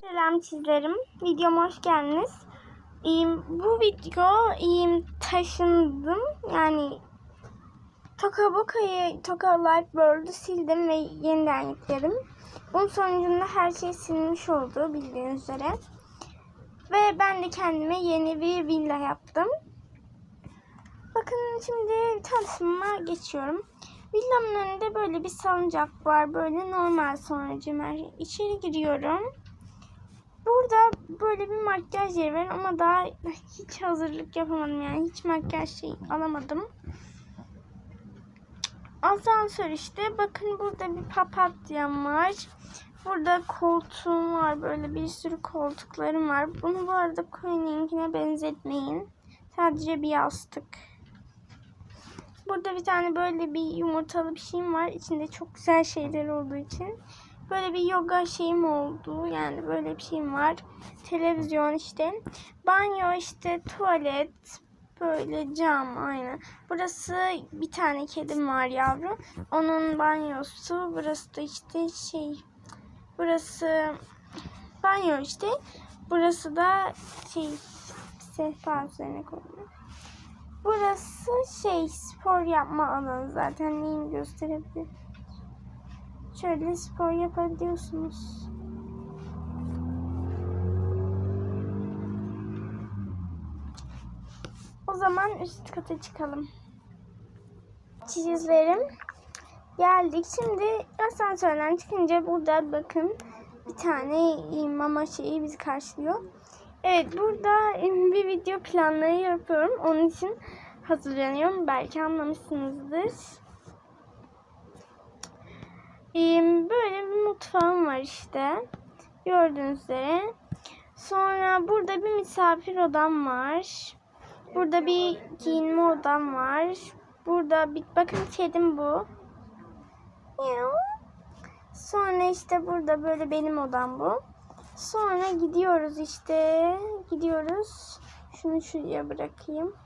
Selam sizlerim. Videoma hoş geldiniz. Bu video taşındım. Yani Toka Boka'yı, Toka Life World'u sildim ve yeniden yükledim. Bunun sonucunda her şey silinmiş oldu bildiğiniz üzere. Ve ben de kendime yeni bir villa yaptım. Şimdi tanıtımıma geçiyorum. Villamın önünde böyle bir salıncak var. Böyle normal sonucum. İçeri giriyorum. Burada böyle bir makyaj yeri var ama daha hiç hazırlık yapamadım yani. Hiç makyaj şey alamadım. Asansör işte. Bakın burada bir papatyam var. Burada koltuğum var. Böyle bir sürü koltuklarım var. Bunu bu arada Queen'inkine benzetmeyin. Sadece bir yastık. Burada bir tane böyle bir yumurtalı bir şeyim var. İçinde çok güzel şeyler olduğu için. Böyle bir yoga şeyim oldu. Yani böyle bir şeyim var. Televizyon işte. Banyo işte tuvalet. Böyle cam aynen. Burası bir tane kedim var yavru. Onun banyosu. Burası da işte şey. Burası banyo işte. Burası da şey sehpa üzerine koyuyor. Burası şey spor yapma alanı zaten neyini gösterebilir. Şöyle spor yapabiliyorsunuz. O zaman üst kata çıkalım. Çizlerim geldik. Şimdi asansörden çıkınca burada bakın bir tane mama şeyi bizi karşılıyor. Evet burada bir video planları yapıyorum. Onun için hazırlanıyorum. Belki anlamışsınızdır. Böyle bir mutfağım var işte. Gördüğünüz üzere. Sonra burada bir misafir odam var. Burada bir giyinme odam var. Burada bir bakın kedim bu. Sonra işte burada böyle benim odam bu. Sonra gidiyoruz işte. Gidiyoruz. Şunu şuraya bırakayım.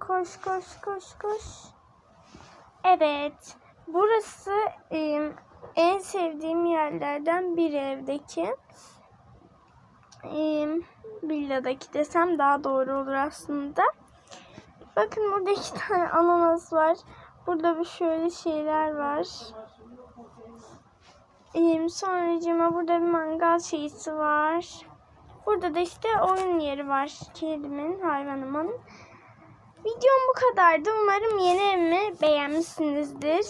Koş koş koş koş. Evet. Burası e, en sevdiğim yerlerden biri evdeki. E, villadaki desem daha doğru olur aslında. Bakın burada iki tane ananas var. Burada bir şöyle şeyler var. Ee, sonracığıma burada bir mangal şeysi var. Burada da işte oyun yeri var. Kedimin, hayvanımın. Videom bu kadardı. Umarım yeni evimi beğenmişsinizdir.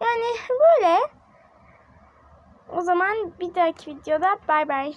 Yani böyle. O zaman bir dahaki videoda bay bay.